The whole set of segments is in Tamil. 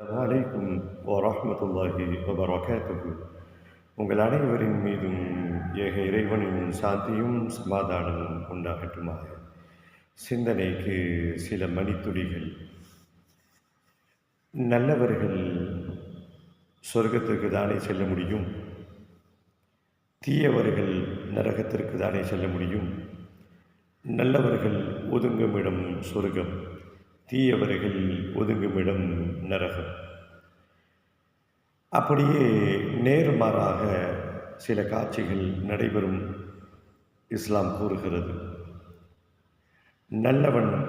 வலைக்கும் வரஹ்மத்துல்லாஹி வபரகாத்துஹு. உங்கள் அனைவரின் மீதும் ஏக இறைவனின் சாந்தியும் சமாதானமும் உண்டாகட்டுமாக. சிந்தனைக்கு சில மணித்துளிகள். நல்லவர்கள் சொர்க்கத்திற்கு தானே செல்ல முடியும்? தீயவர்கள் நரகத்திற்கு தானே செல்ல முடியும்? நல்லவர்கள் ஒதுங்கும் இடம் சொர்க்கம். தீயவர்கள் ஒதுங்கும் இடம் நரகம். அப்படியே நேர்மாறாக சில காட்சிகள் நடைபெறும் இஸ்லாம் கூறுகிறது. நல்லவன்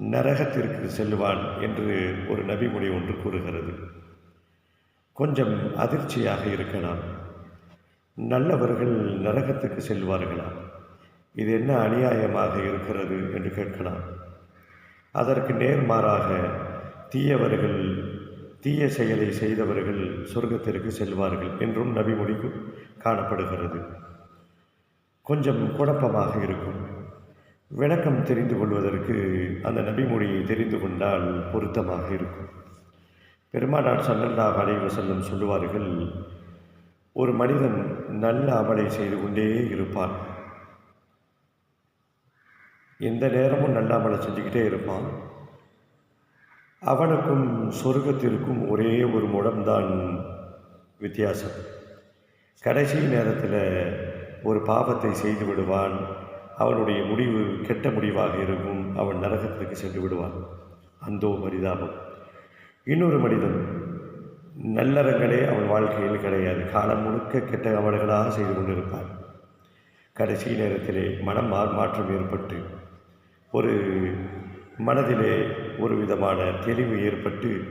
நரகத்திற்கு செல்வான் என்று ஒரு நபிமொழி ஒன்று கூறுகிறது. கொஞ்சம் அதிர்ச்சியாக இருக்கலாம். நல்லவர்கள் நரகத்துக்கு செல்வார்களா? இது என்ன அநியாயமாக இருக்கிறது என்று கேட்கலாம். அதற்கு நேர்மாறாக தீயவர்கள் தீய செயலை செய்தவர்கள் சொர்க்கத்திற்கு செல்வார்கள் என்றும் நபிமொழி காணப்படுகிறது. கொஞ்சம் குழப்பமாக இருக்கும். விளக்கம் தெரிந்து கொள்வதற்கு அந்த நபிமொழியை தெரிந்து கொண்டால் பொருத்தமாக இருக்கும். பெருமானார் சல்லல்லா அலைஹி செல்லும் சொல்லுவார்கள் ஒரு மனிதன் நல்ல அமலை செய்து கொண்டே இருப்பான். எந்த நேரமும் நல்லாமலை செஞ்சுக்கிட்டே இருப்பான். அவனுக்கும் சொர்க்கத்திற்கும் ஒரே ஒரு முடம்தான் வித்தியாசம். கடைசி நேரத்தில் ஒரு பாவத்தை செய்து விடுவான். அவனுடைய முடிவு கெட்ட முடிவாக இருக்கும். அவன் நரகத்திற்கு சென்று விடுவான். அந்தோ பரிதாபம். இன்னொரு மனிதன் நல்லறங்களே அவன் வாழ்க்கையில் கிடையாது. காலம் முழுக்க கெட்ட அமல்களாக செய்து கொண்டிருப்பான். கடைசி நேரத்திலே மனம் மாற்றம் ஏற்பட்டு ஒரு மனதிலே ஒரு விதமான தெளிவு ஏற்பட்டு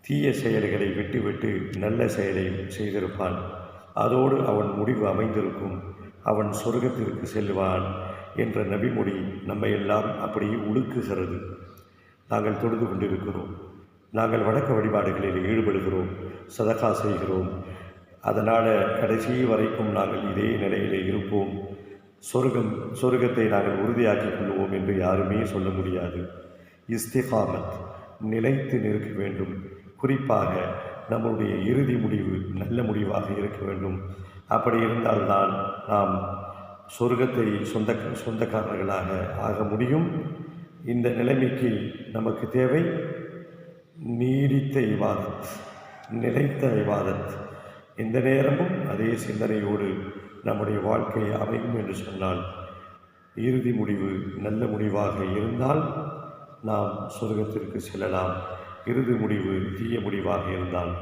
தீய செயல்களை விட்டுவிட்டு நல்ல செயலை செய்திருப்பான். அதோடு அவன் முடிவு அமைந்திருக்கும். அவன் சொர்க்கத்திற்கு செல்வான் என்ற நபிமொழி நம்மையெல்லாம் அப்படியே உழுக்குகிறது நாங்கள் தொழுது கொண்டிருக்கிறோம். நாங்கள் வணக்க வழிபாடுகளில் ஈடுபடுகிறோம். சதகா செய்கிறோம். அதனால் கடைசி வரைக்கும் நாங்கள் இதே நிலையிலே இருப்போம். சொர்க்கம் சொர்க்கத்தை நாங்கள் உறுதியாக்கிக் கொள்வோம் என்று யாருமே சொல்ல முடியாது. இஸ்திகாமத் நிலைத்து நிற்க வேண்டும். குறிப்பாக நம்முடைய இறுதி முடிவு நல்ல முடிவாக இருக்க வேண்டும். அப்படி இருந்தால்தான் நாம் சொர்க்கத்தை சொந்த சொந்தக்காரர்களாக ஆக முடியும். இந்த நிலைமைக்கு நமக்கு தேவை நீடித்த இவாதத் நிலைத்த இவாதத் எந்த நேரமும் அதே சிந்தனையோடு நம்முடைய வாழ்க்கை அமையும் என்று சொன்னால் இறுதி முடிவு நல்ல முடிவாக இருந்தால் நாம் சொர்க்கத்திற்கு செல்லலாம். இறுதி முடிவு தீய முடிவாக இருந்தால்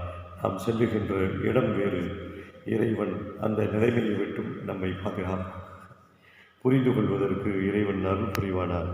நாம் செல்லுகின்ற இடம் வேறு. இறைவன் அந்த நிலைமையை விட்டும் நம்மை பாதுகாப்பான் புரிந்து கொள்வதற்கு இறைவன் அருள் புரிவானார்